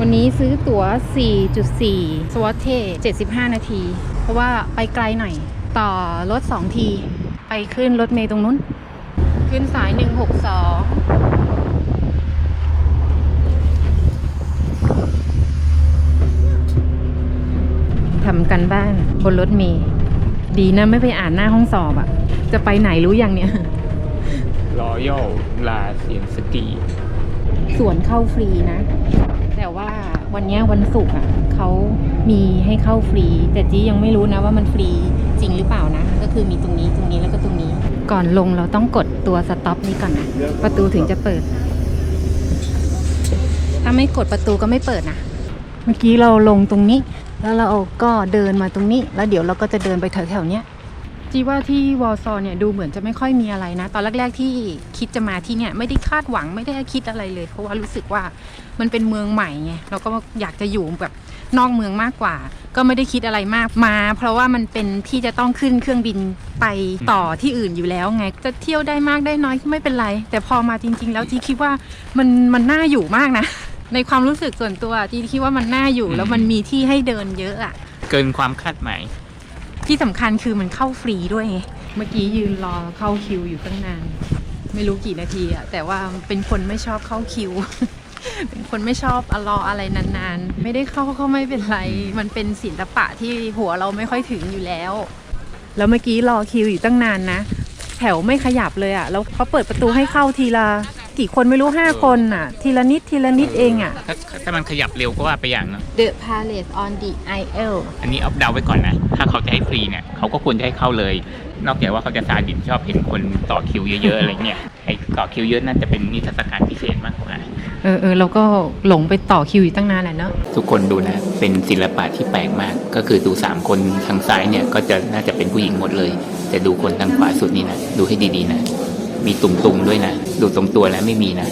วันนี้ซื้อตั๋ว 4.4 สวอตเท75 นาที เพราะว่าไปไกลหน่อย ต่อรถ 2 ที ไปขึ้นรถเมย์ตรงนู้น ขึ้นสาย 162ทำกันบ้านบนรถเมย์ดีนะไม่ไปอ่านหน้าห้องสอบอะจะไปไหนรู้ยังเนี่ยรอยัลลาเซียนสกี สวนเข้าฟรีนะ แต่ว่าวันนี้วันศุกร์อะเขามีให้เข้าฟรี แต่จียังไม่รู้นะว่ามันฟรีจริงหรือเปล่านะ ก็คือมีตรงนี้ตรงนี้แล้วก็ตรงนี้ ก่อนลงเราต้องกดตัวสต็อปนี้ก่อนนะประตูถึงจะเปิด ถ้าไม่กดประตูก็ไม่เปิดนะเมื่อกี้เราลงตรงนี้ แล้วเราก็เดินมาตรงนี้ แล้วเดี๋ยวเราก็จะเดินไปแถวๆเนี้ย จีว่าที่วอลซอเนี่ยดูเหมือนจะไม่ค่อยมีอะไรนะ ตอนแรกๆที่คิดจะมาที่เนี่ยไม่ได้คาดหวังไม่ได้คิดอะไรเลย เพราะว่ารู้สึกว่ามันเป็นเมืองใหม่ไงเราก็อยากจะอยู่แบบนอกเมืองมากกว่า ก็ไม่ได้คิดอะไรมากมา เพราะว่ามันเป็นที่จะต้องขึ้นเครื่องบินไปต่อที่อื่นอยู่แล้วไง จะเที่ยวได้มากได้น้อยไม่เป็นไร แต่พอมาจริง ๆ แล้วจีคิดว่ามันมันน่าอยู่มากนะ ในความรู้สึกส่วนตัวจีคิดว่ามันน่าอยู่แล้วมันมีที่ให้เดินเยอะอะเกินความคาดหมาย ที่สำคัญคือมันเข้าฟรีด้วยไงเมื่อกี้ยืนรอเข้าคิวอยู่ตั้งนาน ไม่รู้กี่นาทีอะแต่ว่าเป็นคนไม่ชอบเข้าคิว เป็นคนไม่ชอบอรออะไรนานๆ ไม่ได้เข้าก็ไม่เป็นไร มันเป็นศิลปะที่หัวเราไม่ค่อยถึงอยู่แล้ว แล้วเมื่อกี้รอคิวอยู่ตั้งนานนะ แถวไม่ขยับเลยอะแล้วเขาเปิดประตูให้เข้าทีละ กี่คนไม่รู้ห้าคนอะทีละนิดทีละนิดเองอะถ้าถ้ามันขยับเร็วก็ว่าไปอย่างเนอะ The Palace on the Isle อันนี้เอาเดาไว้ก่อนนะ ถ้าเขาจะให้ฟรีเนี่ยเขาก็ควรจะให้เข้าเลย นอกจากว่าเขาจะซาดิสชอบเห็นคนต่อคิวเยอะๆอะไรเงี้ยไอ้ต่อคิวเยอะน่าจะเป็นนิทรรศการพิเศษมากกว่า เออเออเราก็หลงไปต่อคิวอยู่ตั้งนานแหละเนาะทุกคนดูนะ เป็นศิลปะที่แปลกมาก ก็คือดูสามคนทางซ้ายเนี่ยก็จะน่าจะเป็นผู้หญิงหมดเลย แต่ดูคนทางขวาสุดนี่นะ ดูให้ดีๆนะ มีตุ่มๆด้วยนะ ดูตรงตัวแล้วไม่มีนะ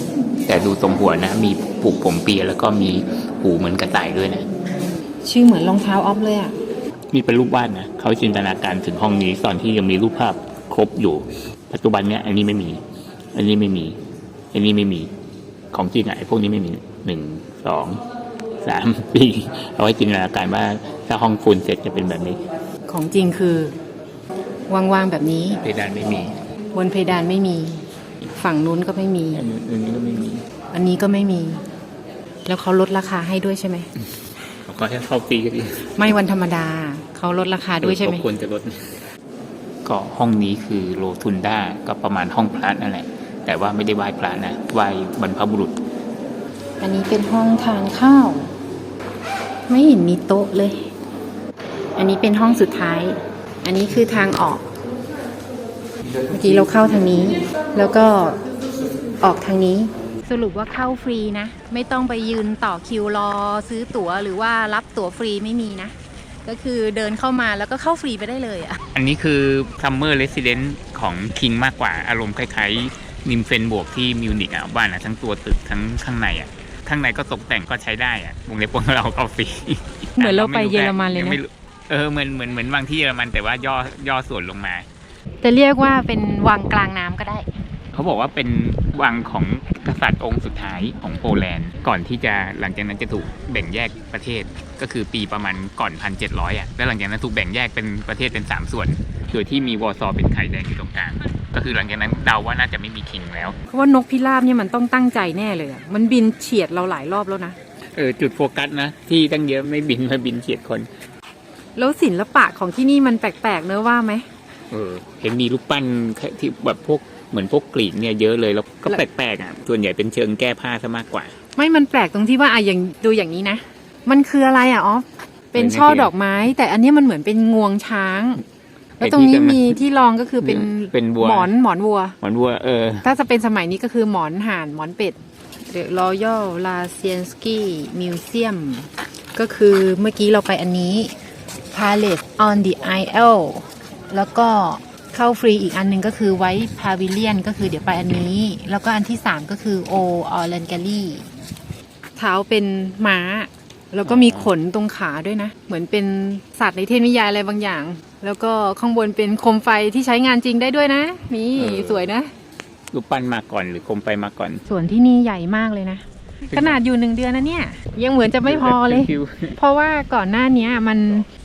แต่ดูตรงหัวนะ มีผูกผมเปียแล้วก็มีหูเหมือนกระต่ายด้วยนะ ชื่อเหมือนรองเท้าออฟเลยอะนี่เป็นรูปวาดนะเขาจินตนาการถึงห้องนี้ตอนที่ยังมีรูปภาพครบอยู่ ปัจจุบันเนี้ยอันนี้ไม่มี อันนี้ไม่มี อันนี้ไม่มี ของจริงอะไอ้พวกนี้ไม่มีหนึ่งสองสามสี่เอาไว้จินตนาการว่าถ้าห้องฟูลเสร็จจะเป็นแบบนี้ ของจริงคือวางๆแบบนี้เพดานไม่มี บนเพดานไม่มี ฝั่งนู้นก็ไม่มี อันนี้อันนี้ก็ไม่มี อันนี้ก็ไม่มี แล้วเขาลดราคาให้ด้วยใช่ไหมเขาก็แค่เข้าฟรีก็ดี ไม่วันธรรมดา เขาลดราคาด้วยใช่ไหมก็ควรจะลด ก็ห้องนี้คือโลทุนด้าก็ประมาณห้องพระนั่นแหละ แต่ว่าไม่ได้ไหว้พระนะไหว้บรรพบุรุษ อันนี้เป็นห้องทานข้าว ไม่เห็นมีโต๊ะเลย อันนี้เป็นห้องสุดท้าย อันนี้คือทางออก เมื่อกี้เราเข้าทางนี้ แล้วก็ออกทางนี้ สรุปว่าเข้าฟรีนะ ไม่ต้องไปยืนต่อคิวรอซื้อตั๋วหรือว่ารับตั๋วฟรีไม่มีนะ ก็คือเดินเข้ามาแล้วก็เข้าฟรีไปได้เลยอะอันนี้คือ Summer Residence ของคิงมากกว่าอารมณ์คล้ายๆ นิมเฟนบวกที่มิวนิกอะบ้านอะทั้งตัวตึกทั้งข้างในอะข้างในก็ตกแต่งก็ใช้ได้อะวงเล็บวงเราก็ฟรีเหมือนเราไปเยอรมันเลยงนะไรู้เออเหมือนเหมือนเหมือนบางที่เยอรมันแต่ว่าย่อย่อส่วนลงมา จะเรียกว่าเป็นวังกลางน้ำก็ได้ เขาบอกว่าเป็นวังของกษัตริย์องค์สุดท้ายของโปแลนด์ ก่อนที่จะหลังจากนั้นจะถูกแบ่งแยกประเทศ ก็คือปีประมาณก่อนพันเจ็ดร้อยอะ แล้วหลังจากนั้นถูกแบ่งแยกเป็นประเทศเป็นสามส่วน โดยที่มีวอร์ซอเป็นไข่แดงอยู่ตรงกลาง ก็คือหลังจากนั้นเดาว่าน่าจะไม่มีคิงแล้ว เพราะว่านกพิราบเนี่ยมันต้องตั้งใจแน่เลยอะมันบินเฉียดเราหลายรอบแล้วนะ เออจุดโฟกัสนะ ที่ตั้งเยอะไม่บินมาบินเฉียดคน แล้วศิลปะของที่นี่มันแปลกๆเนอะว่าไหม เออเห็นมีรูปปั้นที่แบบพวกเหมือนพวกกรีกเนี่ยเยอะเลยแล้วก็แปลกๆอะส่วนใหญ่เป็นเชิงแก้ผ้าซะมากกว่า ไม่มันแปลกตรงที่ว่าอะอย่างดูอย่างนี้นะ มันคืออะไรอะอ๋อฟเป็นช่อดอกไม้ แต่อันเนี้ยมันเหมือนเป็นงวงช้าง แล้วตรงนี้มีที่รองก็คือเป็นเป็นวัวหมอนหมอนวัวหมอนวัวเออ ถ้าจะเป็นสมัยนี้ก็คือหมอนห่านหมอนเป็ด The Royal l a s i e n s k y Museum ก็คือเมื่อกี้เราไปอันนี้ Palace on the Isle แล้วก็เข้าฟรีอีกอันหนึงก็คือไว้ Pavilion ก็คือเดี๋ยวไปอันนี้ แล้วก็อันที่ 3 ก็คือ O o r l a n g a l l y เท้าเป็นม้า แล้วก็มีขนตรงขาด้วยนะ เหมือนเป็นสัตว์ในเทพนิยายอะไรบางอย่าง แล้วก็ข้างบนเป็นโคมไฟที่ใช้งานจริงได้ด้วยนะ นี่เออสวยนะรูปปั้นมาก่อนหรือโคมไปมาก่อน ส่วนที่นี่ใหญ่มากเลยนะ ขนาดอยู่หนึ่งเดือนนะเนี่ย ยังเหมือนจะไม่พอเลยฟิวเพราะว่าก่อนหน้าเนี้ยมัน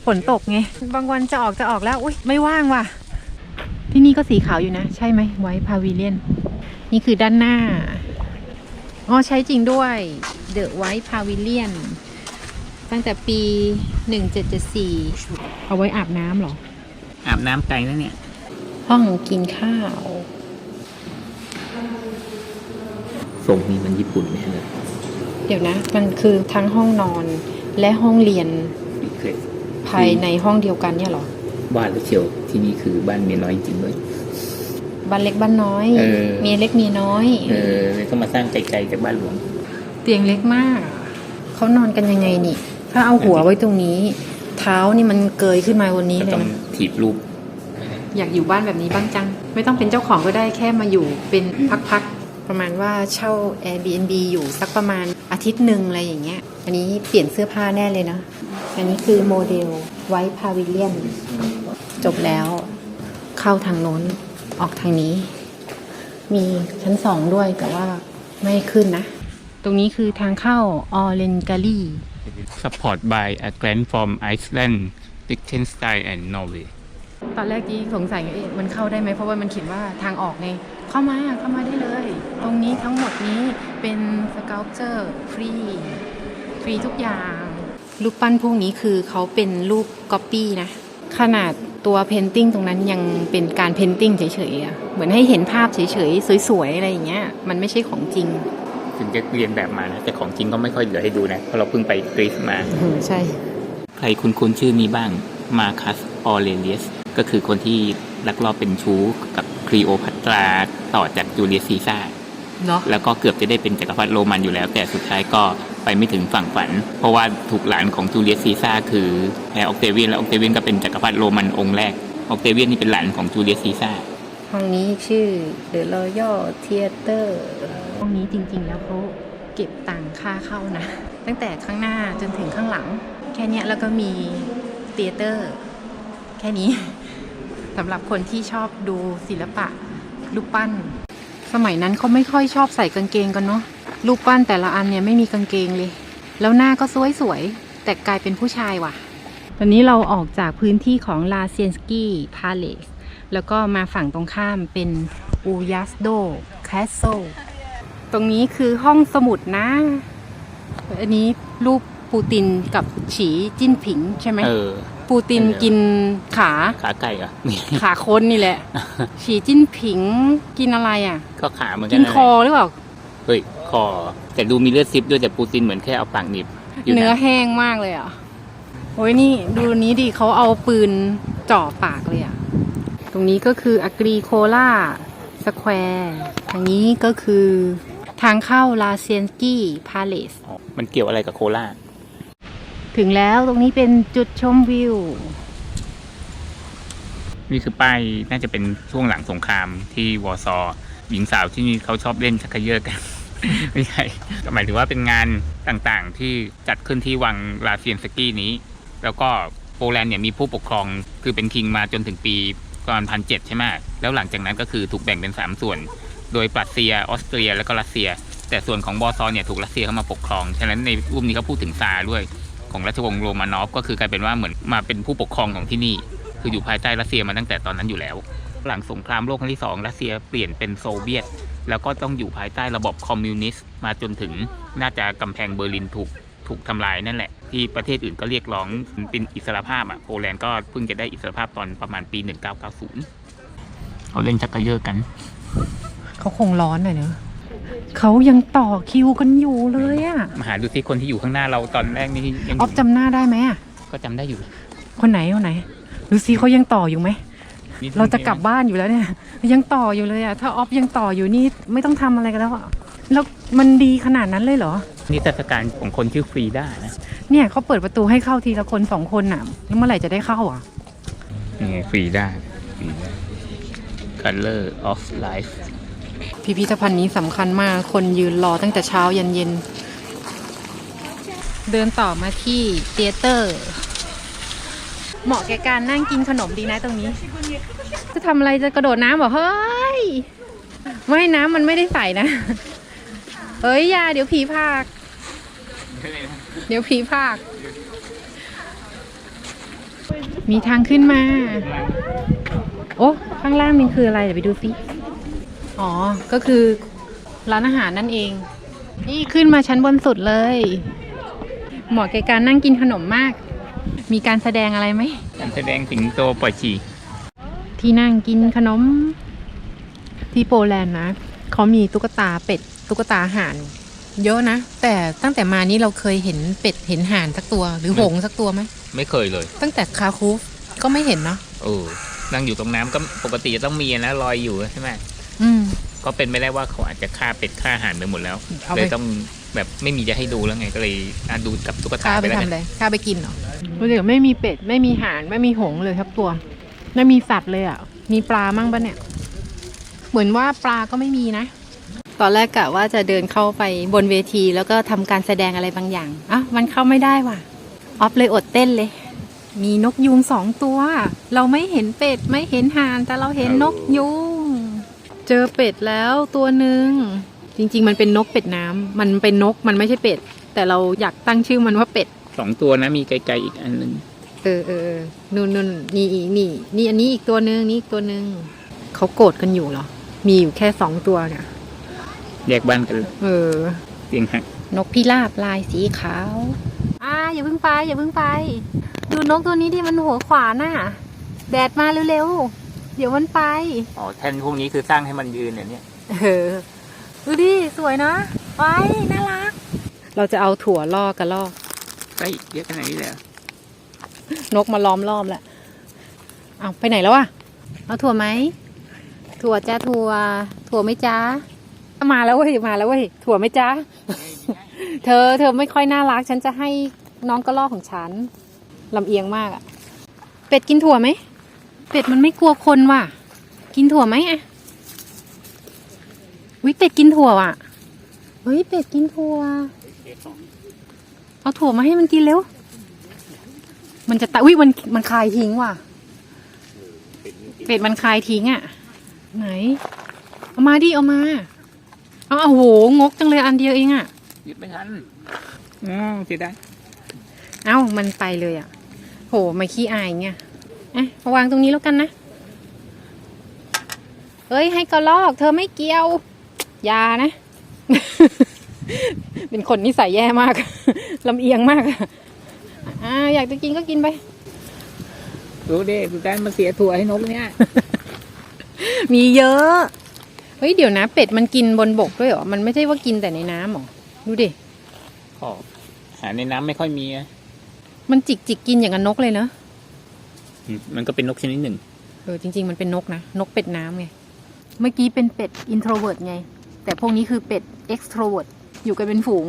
ฝนตกไง บางวันจะออกจะออกแล้ว อุ้ยไม่ว่างว่ะ ที่นี่ก็สีขาวอยู่นะ ใช่ไหมไว้พาวิเลียน นี่คือด้านหน้า อ๋อใช้จริงด้วย The White Pavilion ตั้งแต่ปี 1774 เอาไว้อาบน้ำเหรอ อาบน้ำไกลแล้วเนี่ย ห้องกินข้าวทรงนี้มันญี่ปุ่นไม่ใช่เหรอ เดี๋ยวนะ มันคือทั้งห้องนอนและห้องเรียนยูเครนภายในห้องเดียวกันเนี่ยเหรอ บ้านหรือเชียวที่นี่คือบ้านเมียน้อยจริงด้วยบ้านเล็กบ้านน้อยเออเมียเล็กเมียน้อย เออเลยต้องมาสร้างไกลๆจากบ้านหลวง เตียงเล็กมากเขานอนกันยังไงนี่ ถ้าเอาหัวไว้ตรงนี้ เท้านี่มันเกยขึ้นมาบนนี้ก็เลยต้องนะถีบรูปอยากอยู่บ้านแบบนี้บ้างจัง ไม่ต้องเป็นเจ้าของก็ได้แค่มาอยู่เป็นพักๆประมาณว่าเช่า Airbnb อยู่สักประมาณอา ทิตย์หนึ่งอะไรอย่างเงี้ย อันนี้เปลี่ยนเสื้อผ้าแน่เลยนะ อันนี้คือโมเดลไว้พาวิเลียน จบแล้วเข้าทางโน้นออกทางนี้ มีชั้นสองด้วยแต่ว่าไม่ขึ้นนะ ตรงนี้คือทางเข้าออเรนกาลี Support by a grant from Iceland Liechtenstein and Norway ตอนแรกที่สงสัยเอ๊ะมันเข้าได้ไหมเพราะว่ามันเขียนว่าทางออกไงเข้ามาเข้ามาได้เลย ตรงนี้ทั้งหมดนี้เป็นสเกลเจอร์ฟรีฟรีทุกอย่างรูปปั้นพวกนี้คือเขาเป็นรูปก๊อปปี้นะ ขนาดตัวเพนติ้งตรงนั้นยังเป็นการเพนติ้งเฉยๆอะเหมือนให้เห็นภาพเฉยๆ สวยๆ อะไรอย่างเงี้ย มันไม่ใช่ของจริงถึงจะเรียนแบบมานะ แต่ของจริงก็ไม่ค่อยเหลือให้ดูนะ เพราะเราเพิ่งไปกรีซมาใช่ ใครคุ้นๆชื่อนี้บ้างมาคัสออเรเลียส ก็คือคนที่ลักลอบเป็นชู้กับคลีโอพัตราต่อจากจูเลียสซีซ่าร์เนาะแล้วก็เกือบจะได้เป็นจักรพรรดิโรมันอยู่แล้ว แต่สุดท้ายก็ไปไม่ถึงฝั่งฝัน เพราะว่าถูกหลานของจูเลียสซีซ่าร์คือแพรออกเตเวียนและออกเตเวียนก็เป็นจักรพรรดิโรมันองค์แรกออกเตเวียนนี่เป็นหลานของจูเลียสซีซ่าร์ห้องนี้ชื่อ The Royal Theater ห้องนี้จริง ๆ แล้วเขาเก็บตังค่าเข้านะ ตั้งแต่ข้างหน้าจนถึงข้างหลัง แค่เนี้ยแล้วก็มีเตียเตอร์ แค่นี้ สำหรับคนที่ชอบดูศิลปะรูปปั้น สมัยนั้นเขาไม่ค่อยชอบใส่กางเกงกันเนาะรูปปั้นแต่ละอันเนี่ยไม่มีกางเกงเลย แล้วหน้าก็สวยๆแต่กลายเป็นผู้ชายว่ะ ตอนนี้เราออกจากพื้นที่ของลาเซียนสกี้พาเลสแล้วก็มาฝั่งตรงข้ามเป็นอูยัสโดแคสโซตรงนี้คือห้องสมุดนะ อันนี้รูปปูตินกับฉีจิ้นผิงใช่ไหมเออ ปูตินกินขา ขาไก่เหรอขาคนนี่แหละ ฉีจิ้นผิงกินอะไรอะ ก็ขาเหมือนกันกินคอหรือเปล่า เฮ้ย คอ แต่ดูมีเลือดซิปด้วยแต่ปูตินเหมือนแค่เอาปากหนีบเนื้อแห้งมากเลยอะโอ้ยนี่ดูนี้ดิเขาเอาปืนจ่อปากเลยอะ ตรงนี้ก็คืออ r รีโคลาสแควร์ทางนี้ก็คือทางเข้าลาเซียนกี้พาเลส มันเกี่ยวอะไรกับโครา ถึงแล้วตรงนี้เป็นจุดชมวิว นี่คือป้ายน่าจะเป็นช่วงหลังสงครามที่วอร์ซอหญิงสาวที่นี่เขาชอบเล่นชักเยอะกัน ไม่ใช่หมายถึงว่าเป็นงานต่างๆที่จัดขึ้นที่วังลาเซียนสกี้นี้ แล้วก็โปแลนด์เนี่ยมีผู้ปกครองคือเป็นคิงมาจนถึงปีประมาณพันเจ็ดใช่ไหมแล้วหลังจากนั้นก็คือถูกแบ่งเป็น 3 ส่วน โดยปรัสเซียออสเตรีย แล้วก็รัสเซีย แต่ส่วนของวอร์ซอเนี่ยถูกรัสเซียเข้ามาปกครอง ฉะนั้นในรูปนี้เขาพูดถึงซาด้วย ของราชวงศ์โรมานอฟก็คือกลายเป็นว่าเหมือนมาเป็นผู้ปกครองของที่นี่ คืออยู่ภายใต้รัสเซียมาตั้งแต่ตอนนั้นอยู่แล้ว หลังสงครามโลกครั้งที่สองรัสเซียเปลี่ยนเป็นโซเวียต แล้วก็ต้องอยู่ภายใต้ระบบคอมมิวนิสต์มาจนถึงน่าจะกำแพงเบอร์ลินถูกถูกทำลายนั่นแหละ ที่ประเทศอื่นก็เรียกร้องเป็นอิสรภาพอะโปแลนด์ก็เพิ่งจะได้อิสรภาพตอนประมาณปี 1990เขาเล่นชักกระเยอะกัน เขาคงร้อนหน่อยเนอะ เขายังต่อคิวกันอยู่เลยอะมาหาดูที่คนที่อยู่ข้างหน้าเราตอนแรกนี่ยังออฟจำหน้าได้ไหมอะก็จำได้อยู่คนไหนคนไหนดูซิเขายังต่ออยู่ไหมนิดนึงเราจะกลับบ้านอยู่แล้วเนี่ย ยังต่ออยู่เลยอะถ้าออฟยังต่ออยู่นี่ไม่ต้องทำอะไรกันแล้วอะแล้วมันดีขนาดนั้นเลยเหรอ นี่เทศกาลของคนชื่อฟรีด้านะเนี่ยเขาเปิดประตูให้เข้าทีละคนสองคนน่ะแล้วเมื่อไหร่จะได้เข้าอะนี่ไงฟรีด้าฟรีด้า Color of Life พิพิธภัณฑ์นี้สำคัญมาก คนยืนรอตั้งแต่เช้ายันเย็น เดินต่อมาที่เตียเตอร์ เหมาะแก่การนั่งกินขนมดีนะตรงนี้ จะทำอะไรจะกระโดดน้ำเหรอ เฮ้ย ไม่น้ำมันไม่ได้ใส่นะ เอ้ยอยาเดี๋ยวผีพาก เดี๋ยวผีพาก มีทางขึ้นมา โอ้ ข้างล่างมันคืออะไร เดี๋ยวไปดูสิ อ๋อ ก็คือร้านอาหารนั่นเอง นี่ขึ้นมาชั้นบนสุดเลย เหมาะแก่การนั่งกินขนมมาก มีการแสดงอะไรไหม การแสดงสิงโตปล่อยฉี่ที่นั่งกินขนม ที่โปแลนด์นะเขามีตุ๊กตาเป็ด ตุ๊กตาห่าน เยอะนะ แต่ตั้งแต่มานี้เราเคยเห็นเป็ดเห็นห่านสักตัว หรือหงส์สักตัวไหมไม่เคยเลย ตั้งแต่คาคูฟก็ไม่เห็นเนาะเออนั่งอยู่ตรงน้ำก็ปกติจะต้องมีนะลอยอยู่ใช่ไหมอืม ก็เป็นไม่ได้ว่าเขาอาจจะฆ่าเป็ดฆ่าอาหารไปหมดแล้วเอาเลไปยต้องแบบไม่มีจะให้ดูแล้วไงก็เลยอะดูกับตุ๊กตาข้าไปไปแล้วทำกันอะไรข้าไปกินเหรอรู้สึกไม่มีเป็ด ไม่มีห่าน ไม่มีหงส์เลยทักตัว ไม่มีสัตว์เลยอะ มีปลามั่งปะเนี่ย เหมือนว่าปลาก็ไม่มีนะ ตอนแรกกะว่าจะเดินเข้าไปบนเวทีแล้วก็ทำการแสดงอะไรบางอย่างอะมันเข้าไม่ได้ว่ะ ออฟเลยอดเต้นเลย มีนกยูงสองตัว เราไม่เห็นเป็ด ไม่เห็นห่าน แต่เราเห็นนกยูง เจอเป็ดแล้วตัวหนึ่งจริง ๆ มันเป็นนกเป็ดน้ำมันเป็นนกมันไม่ใช่เป็ด แต่เราอยากตั้งชื่อมันว่าเป็ดสองตัวนะมีไกลๆอีกอันหนึ่งเออเออเออนู่นนู่นนี่อีกนี่นี่อันนี้อีกตัวหนึ่งนี่อีกตัวหนึ่งเขาโกรธกันอยู่เหรอ มีอยู่แค่สองตัวเนี่ยแยกบ้านกันเลยเออเตียงหักนกพิราบลายสีขาว อ่าอย่าเพิ่งไปอย่าเพิ่งไป ดูนกตัวนี้ที่มันหัวขวานน่ะ แดดมาเร็วๆ เดี๋ยวมันไป อ๋อแท่นพวกนี้คือสร้างให้มันยืนเนี่ยเนี่ยเออดูดิสวยนะไว้น่ารัก เราจะเอาถั่วล่อกระลอกไปเยอะขนาดนี้เลยเหรอนกมาล้อมรอบแล้วเอาไปไหนแล้วอะเอาถั่วไหมถั่วจ้าถั่ว ถั่วไหม่จ้ามาแล้วเว้ยมาแล้วเว้ยถั่วไหม่จ้าเธอเธอไม่ค่อยน่ารัก ฉันจะให้น้องกระรอกของฉันลำเอียงมากอะเป็ดกินถั่วไหม เป็ดมันไม่กลัวคนว่ะ กินถั่วไหมอะวิเป็ดกินถั่วอะเฮ้ยเป็ดกินถั่ว เอาถั่วมาให้มันกินเร็ว มันจะตายอุ้ยมันมันคายทิ้งว่ะ เป็ดมันคายทิ้งอะ ไหน เอามาดิเอามา เอาเอาโหงกจังเลยอันเดียวเองอะหยุดไม่ทันอ๋อเสียดายเอ้ามันไปเลยอะ โหมาขี้อายเงี้ย อะมาวางตรงนี้แล้วกันนะเอ้ยให้กระลอก เธอไม่เกี่ยวอยานะ เป็นคนนิสัยแย่มากลำเอียงมากอะอ่าอยากจะกินก็กินไปรู้ดิคือการมาเสียถั่วให้นกเนี่ย มีเยอะ เฮ้ยเดี๋ยวนะ เป็ดมันกินบนบกด้วยเหรอ มันไม่ใช่ว่ากินแต่ในน้ำหรอ ดูดิขอหาในน้ำไม่ค่อยมีอะมันจิกจิกกินอย่างกับนกเลยเนอะอื มมันก็เป็นนกชนิดหนึ่ง เออจริง ๆ มันเป็นนกนะ นกเป็ดน้ำไง เมื่อกี้เป็นเป็ด introvert ไง แต่พวกนี้คือเป็ด extrovert อยู่กันเป็นฝูง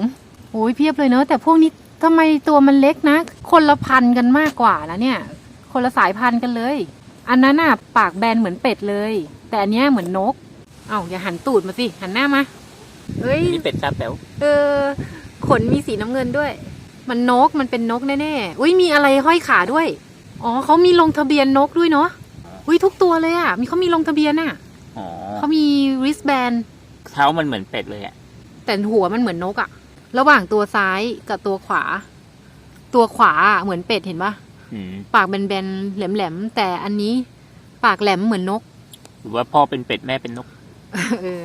โอ้ยเพียบเลยเนอะแต่พวกนี้ทำไมตัวมันเล็กนะ คนละพันธุ์กันมากกว่านะเนี่ย คนละสายพันธุ์กันเลย อันนั้นน่ะปากแบนเหมือนเป็ดเลย แต่อันเนี้ยเหมือนนก เอ้าอย่าหันตูดมาสิ หันหน้ามาเอ้ย นี่เป็ดตาแป๋วเออ ขนมีสีน้ำเงินด้วย มันนกมันเป็นนกแน่ๆ อุ้ยมีอะไรห้อยขาด้วย อ๋อเขามีลงทะเบียนนกด้วยเนาะอุ้ยทุกตัวเลยอะ มีเขามีลงทะเบียนอะอ๋อเขามี wristband เท้ามันเหมือนเป็ดเลยอะ แต่หัวมันเหมือนนกอะ ระหว่างตัวซ้ายกับตัวขวา ตัวขวาอะเหมือนเป็ดเห็นปะอืมปากแบนๆแหลมๆแต่อันนี้ปากแหลมเหมือนนก หรือว่าพ่อเป็นเป็ดแม่เป็นนกเออ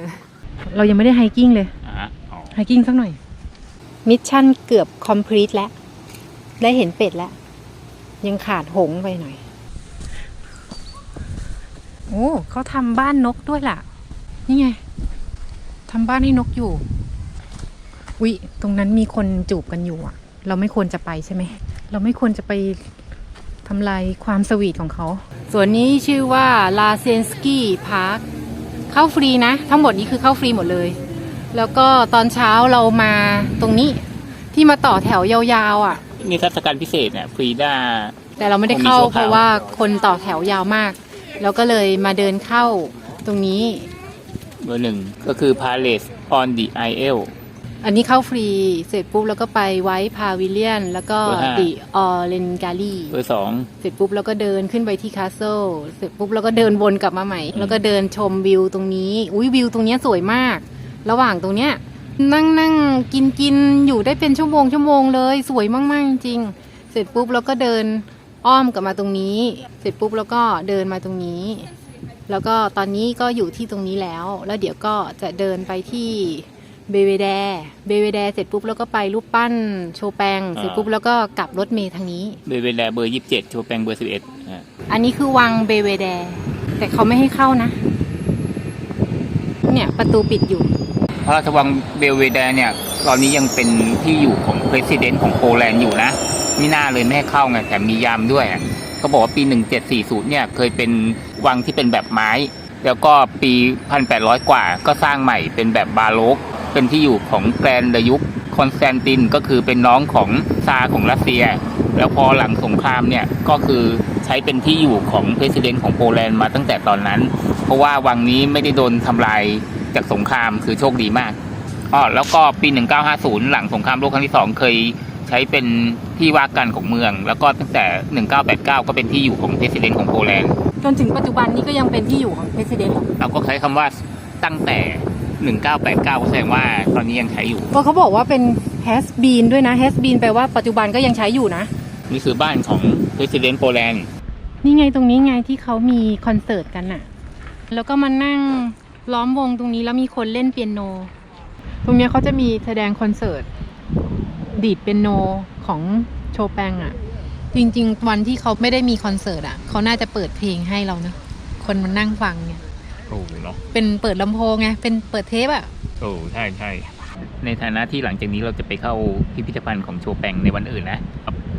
เรายังไม่ได้ไฮกิ้งเลยอ่าอ๋อไฮกิ้งสักหน่อย มิชชั่นเกือบคอมพลีทแล้ว ได้เห็นเป็ดแล้ว ยังขาดหงส์ไปหน่อย โอ้เขาทำบ้านนกด้วยล่ะ นี่ไงทำบ้านให้นกอยู่วิตรงนั้นมีคนจูบกันอยู่อะ เราไม่ควรจะไปใช่ไหม เราไม่ควรจะไปทำลายความสวีทของเขา ส่วนนี้ชื่อว่าลาเซนสกี้พาร์คเข้าฟรีนะ ทั้งหมดนี้คือเข้าฟรีหมดเลย แล้วก็ตอนเช้าเรามาตรงนี้ที่มาต่อแถวยาวๆอะ นี่ทัศการพิเศษเนี่ยฟรีด้า แต่เราไม่ได้เข้าคงมีชั่วเพคราวราะว่าคนต่อแถวยาวมาก แล้วก็เลยมาเดินเข้าตรงนี้ เบอร์หนึ่งก็คือ Palace on the Isle อันนี้เข้าฟรีเสร็จปุ๊บแล้วก็ไปไว้พาวิเลียน แล้วก็เบอร์ห้า ดิออเรนกาลีเบอร์สองเสร็จปุ๊บแล้วก็เดินขึ้นไปที่คาสเซิลเสร็จปุ๊บแล้วก็เดินวนกลับมาใหม่ แล้วก็เดินชมวิวตรงนี้ อุ้ยวิวตรงเนี้ยสวยมาก ระหว่างตรงเนี้ย นั่งนั่งกินกินอยู่ได้เป็นชั่วโมงชั่วโมงเลยสวยมากๆจริงๆเสร็จปุ๊บแล้วก็เดินอ้อมกลับมาตรงนี้ เสร็จปุ๊บแล้วก็เดินมาตรงนี้ แล้วก็ตอนนี้ก็อยู่ที่ตรงนี้แล้ว แล้วเดี๋ยวก็จะเดินไปที่เบเวแดเบเวแดเสร็จปุ๊บแล้วก็ไปรูปปั้นโชแปงเสร็จปุ๊บแล้วก็กลับรถเมล์ทางนี้ เบเวลาเบอร์ยี่สิบเจ็ดโชว์แปงเบอร์สิบเอ็ดอันนี้คือวังเบเวแดแต่เขาไม่ให้เข้านะ เนี่ยประตูปิดอยู่ พระราชวังเบลเวเดร์เนี่ยตอนนี้ยังเป็นที่อยู่ของประธานของโปแลนด์อยู่นะไมิน่าเลยไม่ให้เข้าไงแต่มียามด้วยอะเขาบอกว่าปี 1740 เนี่ยเคยเป็นวังที่เป็นแบบไม้ แล้วก็ปี 1800 กว่าก็สร้างใหม่เป็นแบบบาโลกเป็นที่อยู่ของแกรนเดยุคคอนสแตนตินก็คือเป็นน้องของซาของรัสเซีย แล้วพอหลังสงครามเนี่ยก็คือใช้เป็นที่อยู่ของประธานของโปแลนด์มาตั้งแต่ตอนนั้น เพราะว่าวังนี้ไม่ได้โดนทำลาย จากสงครามคือโชคดีมากอ๋อแล้วก็ปี 1950 หลังสงครามโลกครั้งที่สองเคยใช้เป็นที่ว่าการของเมือง แล้วก็ตั้งแต่ 1989 ก็เป็นที่อยู่ของประธานของโปแลนด์จนถึงปัจจุบันนี้ก็ยังเป็นที่อยู่ของเพรสิดเนหรอเราก็ใช้คำว่าตั้งแต่ 1989 ก็แสดงว่าตอนนี้ยังใช้อยู่ก็เขาบอกว่าเป็น has been ด้วยนะ has been แปลว่าปัจจุบันก็ยังใช้อยู่นะ นี่คือบ้านของประธานโปแลนด์นี่ไงตรงนี้ไงที่เขามีคอนเสิร์ตกันน่ะ แล้วก็มานั่ง ล้อมวงตรงนี้แล้วมีคนเล่นเปียโน ตรงเนี้ยเขาจะมีแสดงคอนเสิร์ต ดีดเปียโนของโชแปงอะ จริง ๆ วันที่เขาไม่ได้มีคอนเสิร์ตอะเขาน่าจะเปิดเพลงให้เรานะคนมานั่งฟังเนี่ยโอ้เนาะเป็นเปิดลำโพงไงเป็นเปิดเทปอะโอ้ใช่ใช่ในฐานะที่หลังจากนี้เราจะไปเข้าพิพิธภัณฑ์ของโชแปงในวันอื่นนะ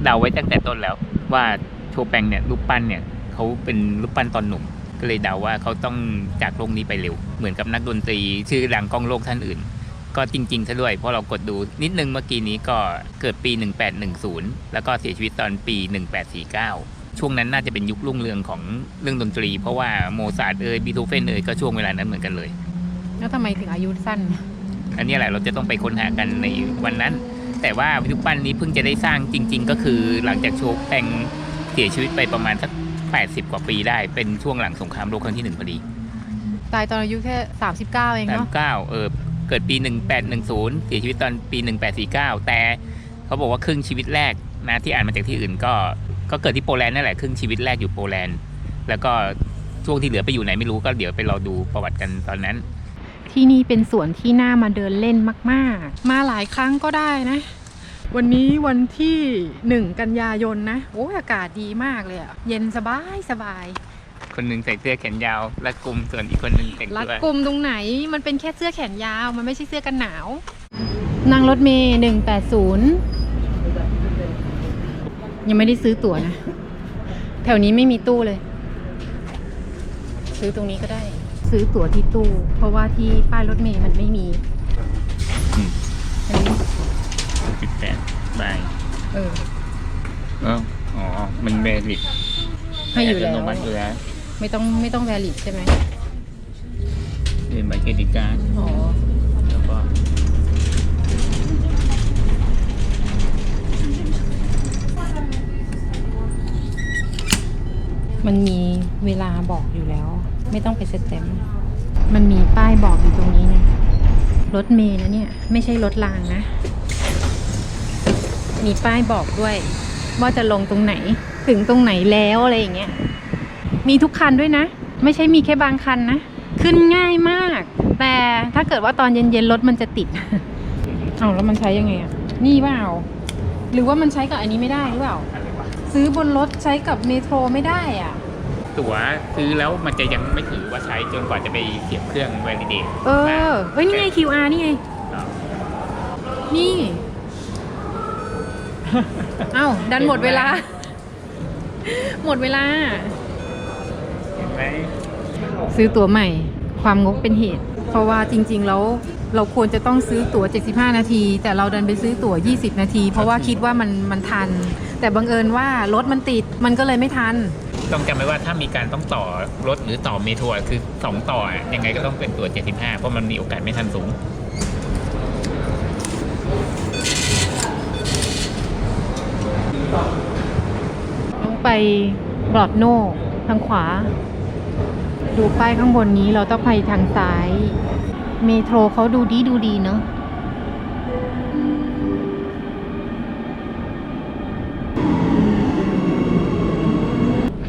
เดาไว้ตั้งแต่ต้นแล้ว ว่าโชแปงเนี่ยรูปปั้นเนี่ยเขาเป็นรูปปั้นตอนหนุ่ม ก็เลยเดาว่าเขาต้องจากโลกนี้ไปเร็ว เหมือนกับนักดนตรีชื่อดังก้องโลกท่านอื่น ก็จริงๆซะด้วยเพราะเรากดดูนิดนึงเมื่อกี้นี้ก็เกิดปี 1810 แล้วก็เสียชีวิตตอนปี 1849 ช่วงนั้นน่าจะเป็นยุครุ่งเรืองของเรื่องดนตรี เพราะว่าโมซาร์ทเอยบีโธเฟนเอยก็ช่วงเวลานั้นเหมือนกันเลย แล้วทำไมถึงอายุสั้น อันนี้แหละเราจะต้องไปค้นหากันในวันนั้น แต่ว่ารูปปั้นนี้เพิ่งจะได้สร้างจริง ๆ ก็คือหลังจากโชคแปงเสียชีวิตไปประมาณสัก 80 กว่าปีได้เป็นช่วงหลังสงครามโลกครั้งที่หนึ่งพอดีตายตอนอายุแค่ 39 เองสามเนาะเก้าเออเกิดปี 1810 เสียชีวิตตอนปี 1849 แต่เขาบอกว่าครึ่งชีวิตแรกนะที่อ่านมาจากที่อื่นก็ก็เกิดที่โปแลนด์นั่นแหละครึ่งชีวิตแรกอยู่โปแลนด์ แล้วก็ช่วงที่เหลือไปอยู่ไหนไม่รู้ก็เดี๋ยวไปรอดูประวัติกันตอนนั้น ที่นี่เป็นสวนที่น่ามาเดินเล่นมาก ๆ มาหลายครั้งก็ได้นะ วันนี้วันที่หนึ่งกันยายนนะโอ้ยอากาศดีมากเลยอะเย็นสบายสบายคนหนึ่งใส่เสื้อแขนยาวรัดกุมส่วนอีกคนหนึ่งแต่งรัดตัวกลุ่มตรงไหนมันเป็นแค่เสื้อแขนยาวมันไม่ใช่เสื้อกันหนาว นั่งรถเมย์หนึ่งแปดศูนย์ยังไม่ได้ซื้อตั๋วนะ แถวนี้ไม่มีตู้เลย ซื้อตรงนี้ก็ได้ ซื้อตั๋วที่ตู้ เพราะว่าที่ป้ายรถเมย์มันไม่มี อืม อันนี้ สิบแปดใบ เออ เอออ๋อ มันเบริกให้อยู่แล้วโนมัติอยู่แล้วไม่ต้องไม่ต้องแวลิดใช่ไหมเป็นใบเครดิตการ์ดอ๋อแล้วก็มันมีเวลาบอกอยู่แล้ว ไม่ต้องไปสแตมป์มันมีป้ายบอกอยู่ตรงนี้นะรถเมล์นะเนี่ย ไม่ใช่รถรางนะ มีป้ายบอกด้วย ว่าจะลงตรงไหนถึงตรงไหนแล้วอะไรอย่างเงี้ยมีทุกคันด้วยนะ ไม่ใช่มีแค่บางคันนะ ขึ้นง่ายมาก แต่ถ้าเกิดว่าตอนเย็นๆรถมันจะติดเอาแล้วมันใช้ยังไงอะนี่เปล่าหรือว่ามันใช้กับอันนี้ไม่ได้หรือเปล่าอะไรวะซื้อบนรถใช้กับเมโทรไม่ได้อะตั๋วซื้อแล้วมันจะยังไม่ถือว่าใช้จนกว่าจะไปเสียบเครื่อง validate เออเฮ้ยนี่ไง QR นี่ไงอ๋อนี่ เอ้าดันหมดเวลา หมดเวลา เห็นไหมซื้อตั๋วใหม่ ความงกเป็นเหตุ เพราะว่าจริง ๆ แล้วเราควรจะต้องซื้อตั๋ว 75 นาที แต่เราดันไปซื้อตั๋ว 20 นาที เพราะว่าคิดว่ามันมันทัน แต่บังเอิญว่ารถมันติดมันก็เลยไม่ทัน ต้องจำไว้ว่าถ้ามีการต้องต่อรถหรือต่อเมโทรอะคือ 2 ต่ออะยังไงก็ต้องเป็นตัว 75 เพราะมันมีโอกาสไม่ทันสูง ต้องไปบลอดโน่ทางขวา ดูป้ายข้างบนนี้เราต้องไปทางซ้าย เมโทรเขาดูดีดูดีเนาะ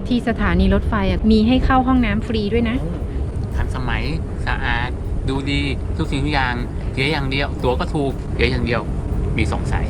ที่สถานีรถไฟมีให้เข้าห้องน้ำฟรีด้วยนะ ทันสมัยสะอาด ดูดีทุกสิ่งทุกอย่างเยอะอย่างเดียว ตั๋วก็ถูกเยอะอย่างเดียว มีสองสาย